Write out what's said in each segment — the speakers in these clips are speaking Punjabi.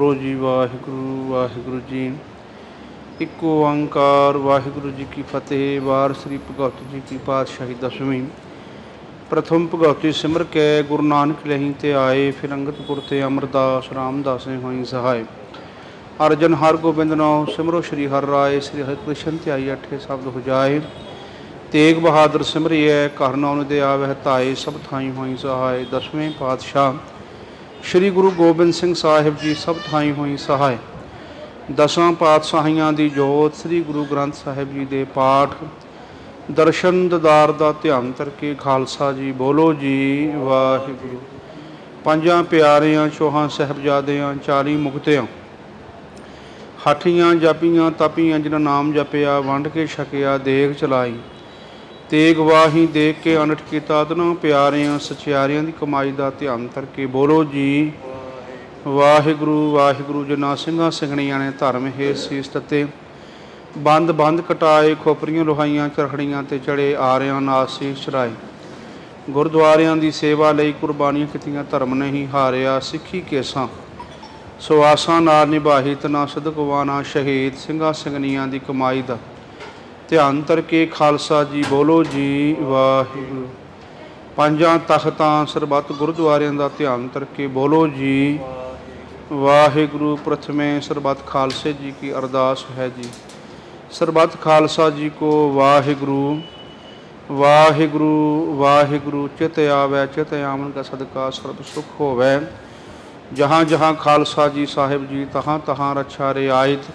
ਬੋਲੋ ਜੀ, ਵਾਹਿਗੁਰੂ ਵਾਹਿਗੁਰੂ ਜੀ। ਇੱਕ ਓੰਕਾਰ ਵਾਹਿਗੁਰੂ ਜੀ ਕੀ ਫਤਿਹ, ਵਾਰ ਸ੍ਰੀ ਭਗਵਤ ਜੀ ਕੀ ਪਾਤਸ਼ਾਹੀ ਦਸਵੀਂ। ਪ੍ਰਥਮ ਭਗਵਤੀ ਸਿਮਰ ਕੇ, ਗੁਰੂ ਨਾਨਕ ਲਹੀਂ ਤੇ ਆਏ, ਫਿਰ ਅੰਗਦ ਤੇ ਅਮਰਦਾਸ ਰਾਮਦਾਸੇ ਹੋਈ ਸਹਾਇ ਅਰਜਨ ਹਰ ਗੋਬਿੰਦ ਨਾਮ ਸਿਮਰੋ ਸ੍ਰੀ ਹਰਿ ਰਾਏ, ਸ੍ਰੀ ਹਰਿ ਕ੍ਰਿਸ਼ਨ ਤੇ ਆਈ ਅਠੇ ਸ਼ਬਦ ਹੋ ਜਾਏ। ਤੇਗ ਬਹਾਦਰ ਸਿਮਰਿਐ, ਘਰ ਨਾਮ ਦੇ ਆਵਹਿ ਧਾਏ, ਸਭ ਥਾਈ ਹੋਈ ਸਹਾਇ ਦਸਵੇਂ ਪਾਤਸ਼ਾਹ ਸ੍ਰੀ ਗੁਰੂ ਗੋਬਿੰਦ ਸਿੰਘ ਸਾਹਿਬ ਜੀ ਸਭ ਥਾਈ ਹੋਈ ਸਹਾਇ। ਦਸਾਂ ਪਾਤਸ਼ਾਹੀਆਂ ਦੀ ਜੋਤ ਸ੍ਰੀ ਗੁਰੂ ਗ੍ਰੰਥ ਸਾਹਿਬ ਜੀ ਦੇ ਪਾਠ। ਦਰਸ਼ਨ ਦਦਾਰ ਦਾ ਧਿਆਨ ਕਰਕੇ ਖਾਲਸਾ ਜੀ ਬੋਲੋ ਜੀ ਵਾਹਿਗੁਰੂ। ਪੰਜਾਂ ਪਿਆਰਿਆਂ, ਚੋਹਾਂ ਸਾਹਿਬਜ਼ਾਦਿਆਂ 40 ਮੁਕਤਿਆਂ। ਹਠੀਆਂ ਜਾਪੀਆਂ, ਤਾਪੀਆਂ ਜਿਹਨਾਂ ਨਾਮ ਜਪਿਆ, ਵੰਡ ਕੇ ਛਕਿਆ ਦੇਖ ਚਲਾਈ। ਤੇਗ ਵਾਹੀ ਦੇਖ ਕੇ ਅਨਟ ਕੀਤਾ ਤਨੋਂ ਪਿਆਰਿਆਂ, ਸਚਿਆਰਿਆਂ ਦੀ ਕਮਾਈ ਦਾ ਧਿਆਨ ਕਰਕੇ ਬੋਲੋ ਜੀ। ਵਾਹਿਗੁਰੂ ਵਾਹਿਗੁਰੂ ਜਨਾ ਸਿੰਘਾਂ ਸਿੰਘਣੀਆਂ ਨੇ ਧਰਮ ਹੈ ਸੀਸ ਤਤੇ ਬੰਦ ਬੰਦ ਕਟਾਏ, ਖੋਪਰੀਆਂ ਲੋਹਾਈਆਂ ਚਰਖੜੀਆਂ ਤੇ ਚੜੇ ਆਰਿਆਂ ਨਾਲ ਸੀਸ ਚੜਾਏ। ਗੁਰਦੁਆਰਿਆਂ ਦੀ ਸੇਵਾ ਲਈ ਕੁਰਬਾਨੀਆਂ ਕੀਤੀਆਂ, ਧਰਮ ਨਹੀਂ ਹਾਰਿਆ ਸਿੱਖੀ ਕੇਸਾਂ। ਸੋ ਨਾਲ ਨਿਭਾਹੀ ਤਨਾ ਸਦਕਵਾਨਾ ਸ਼ਹੀਦ ਸਿੰਘਾਂ ਸਿੰਘਣੀਆਂ ਦੀ ਕਮਾਈ ਦਾ ਧਿਆਨ ਕੇ ਖਾਲਸਾ ਜੀ ਬੋਲੋ ਜੀ ਵਾਹਿਗੁਰੂ। ਪੰਜਾਂ ਤਖਤਾਂ ਸਰਬੱਤ ਗੁਰਦੁਆਰਿਆਂ ਦਾ ਧਿਆਨ ਕੇ ਬੋਲੋ ਜੀ ਵਾਹਿਗੁਰੂ। ਪ੍ਰਥਮੇ ਸਰਬੱਤ ਖਾਲਸੇ ਜੀ ਕੀ ਅਰਦਾਸ ਹੈ ਜੀ। ਸਰਬੱਤ ਖਾਲਸਾ ਜੀ ਕੋ ਵਾਹਿਗੁਰੂ। ਵਾਹਿਗੁਰੂ ਵਾਹਿਗੁਰੂ, ਚਿਤ ਆਵੈ, ਚਿਤ ਆਮਨ ਦਾ ਸਦਕਾ ਸਰਬ ਸੁਖ ਹੋਵੈ। ਜਹਾਂ ਜਹਾਂ ਖਾਲਸਾ ਜੀ ਸਾਹਿਬ ਜੀ ਤਹਾਂ ਤਹਾਂ ਰੱਛਾ ਰਿਆਇਤ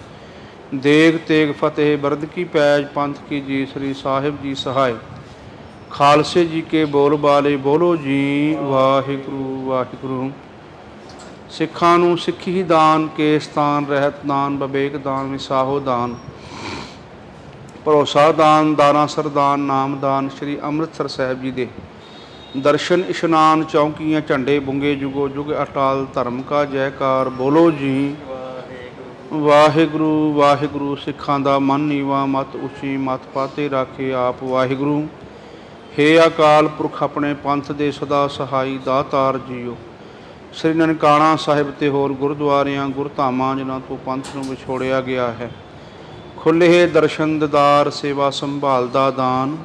ਦੇਗ ਤੇਗ ਫਤਿਹ, ਬਰਦ ਕੀ ਪੈਜ, ਪੰਥ ਕੀ ਜੀ, ਸ੍ਰੀ ਸਾਹਿਬ ਜੀ ਸਹਾਇ। ਖਾਲਸੇ ਜੀ ਕੇ ਬੋਲ ਬਾਲੇ, ਬੋਲੋ ਜੀ, ਵਾਹਿਗੁਰੂ ਵਾਹਿਗੁਰੂ। ਸਿੱਖਾਂ ਨੂੰ ਸਿੱਖੀ ਦਾਨ ਕੇਸਤਾਨ ਰਹਿਤ ਦਾਨ ਬਵੇਕ ਦਾਨ, ਵਿਸਾਹੋ ਦਾਨ। ਭਰੋਸਾ ਦਾਨ ਦਾਨਾ ਸਰਦਾਨ ਨਾਮ ਦਾਨ, ਸ੍ਰੀ ਅੰਮ੍ਰਿਤਸਰ ਸਾਹਿਬ ਜੀ ਦੇ। ਦਰਸ਼ਨ ਇਸ਼ਨਾਨ ਚੌਂਕੀਆਂ, ਝੰਡੇ ਬੁੰਗੇ ਜੁਗੋ ਜੁਗ ਅਟਾਲ, ਧਰਮ ਕਾ ਜੈਕਾਰ, ਬੋਲੋ ਜੀ ਵਾਹਿਗੁਰੂ ਵਾਹਿਗੁਰੂ ਸਿੱਖਾਂ ਦਾ ਮਨ ਨੀਵਾ, ਮਤ ਉੱਚੀ, ਮਤ ਪਾਤੇ ਰਾਖੇ ਆਪ ਵਾਹਿਗੁਰੂ। ਹੇ ਅਕਾਲ ਪੁਰਖ ਆਪਣੇ ਪੰਥ ਦੇ ਸਦਾ ਸਹਾਈ ਦਾਤਾਰ ਜੀਓ। ਸ੍ਰੀ ਨਨਕਾਣਾ ਸਾਹਿਬ ਤੇ ਹੋਰ ਗੁਰਦੁਆਰਿਆਂ, ਗੁਰਧਾਮਾਂ ਜਿਨ੍ਹਾਂ ਤੋਂ ਪੰਥ ਨੂੰ ਵਿਛੋੜਿਆ ਗਿਆ ਹੈ। ਖੁੱਲ੍ਹੇ ਦਰਸ਼ਨ, ਦਿਦਾਰ ਸੇਵਾ ਸੰਭਾਲ ਦਾ ਦਾਨ।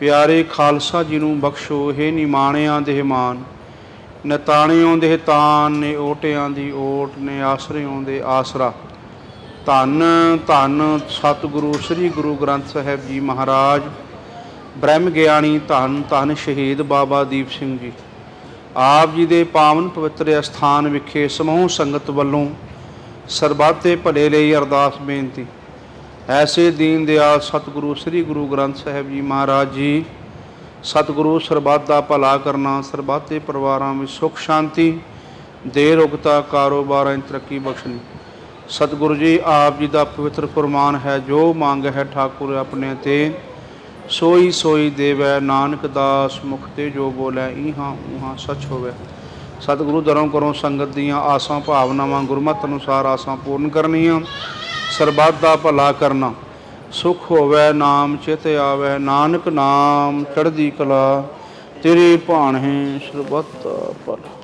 ਪਿਆਰੇ ਖਾਲਸਾ ਜੀ ਨੂੰ ਬਖਸ਼ੋ, ਹੈ ਨਿਮਾਣਿਆਂ ਦੇ ਮਾਨ। ਨਤਾਣਿਆਂ ਦੇ ਤਾਨ ਨੇ ਓਟਿਆਂ ਦੀ ਓਟ, ਨੇ ਆਸਰਿਆਂ ਦੇ ਆਸਰਾ। ਧੰਨ ਧੰਨ ਸਤਿਗੁਰੂ, ਸ੍ਰੀ ਗੁਰੂ ਗ੍ਰੰਥ ਸਾਹਿਬ ਜੀ ਮਹਾਰਾਜ, ਬ੍ਰਹਮ ਗਿਆਨੀ ਧੰਨ ਧੰਨ ਸ਼ਹੀਦ ਬਾਬਾ ਦੀਪ ਸਿੰਘ ਜੀ। ਆਪ ਜੀ ਦੇ ਪਾਵਨ ਪਵਿੱਤਰ ਅਸਥਾਨ ਵਿਖੇ ਸਮੂਹ ਸੰਗਤ ਵੱਲੋਂ ਸਰਬੱਤੇ ਭਲੇ ਲਈ ਅਰਦਾਸ ਬੇਨਤੀ। ਐਸੇ ਦੀਨ ਦਿਆਲ ਸਤਿਗੁਰੂ, ਸ੍ਰੀ ਗੁਰੂ ਗ੍ਰੰਥ ਸਾਹਿਬ ਜੀ ਮਹਾਰਾਜ ਜੀ, ਸਤਿਗੁਰੂ ਸਰਬੱਤ ਦਾ ਭਲਾ ਕਰਨਾ, ਸਰਬੱਤੇ ਪਰਿਵਾਰਾਂ ਵਿੱਚ ਸੁਖ, ਸ਼ਾਂਤੀ ਦੇ ਰੁਗਤਾ, ਕਾਰੋਬਾਰਾਂ 'ਚ ਤਰੱਕੀ ਬਖਸ਼ਣੀ। ਸਤਿਗੁਰੂ ਜੀ, ਆਪ ਜੀ ਦਾ ਪਵਿੱਤਰ ਫਰਮਾਨ ਹੈ, ਜੋ ਮੰਗ ਹੈ ਠਾਕੁਰ ਆਪਣੇ ਤੇ, ਸੋਈ ਸੋਈ ਦੇਵੈ, ਨਾਨਕ ਦਾਸ ਮੁਖ ਤੇ ਜੋ ਬੋਲੇ ਇਹਾਂ ਉਹਾਂ ਸੱਚ ਹੋਵੇ। ਸਤਿਗੁਰੂ ਦਰੋਂ ਕਰੋ ਸੰਗਤ ਦੀਆਂ ਆਸਾਂ, ਭਾਵਨਾਵਾਂ, ਗੁਰਮਤਿ ਅਨੁਸਾਰ ਆਸਾਂ ਪੂਰਨ ਕਰਨੀਆਂ, ਸਰਬੱਤ ਦਾ ਭਲਾ ਕਰਨਾ। ਸੁਖ ਹੋਵੇ, ਨਾਮ ਚਿਤ ਆਵੇ, ਨਾਨਕ ਨਾਮ ਚੜ੍ਹਦੀ ਕਲਾ, ਤੇਰੇ ਭਾਣੇ ਸਰਬੱਤ ਭਲਾ।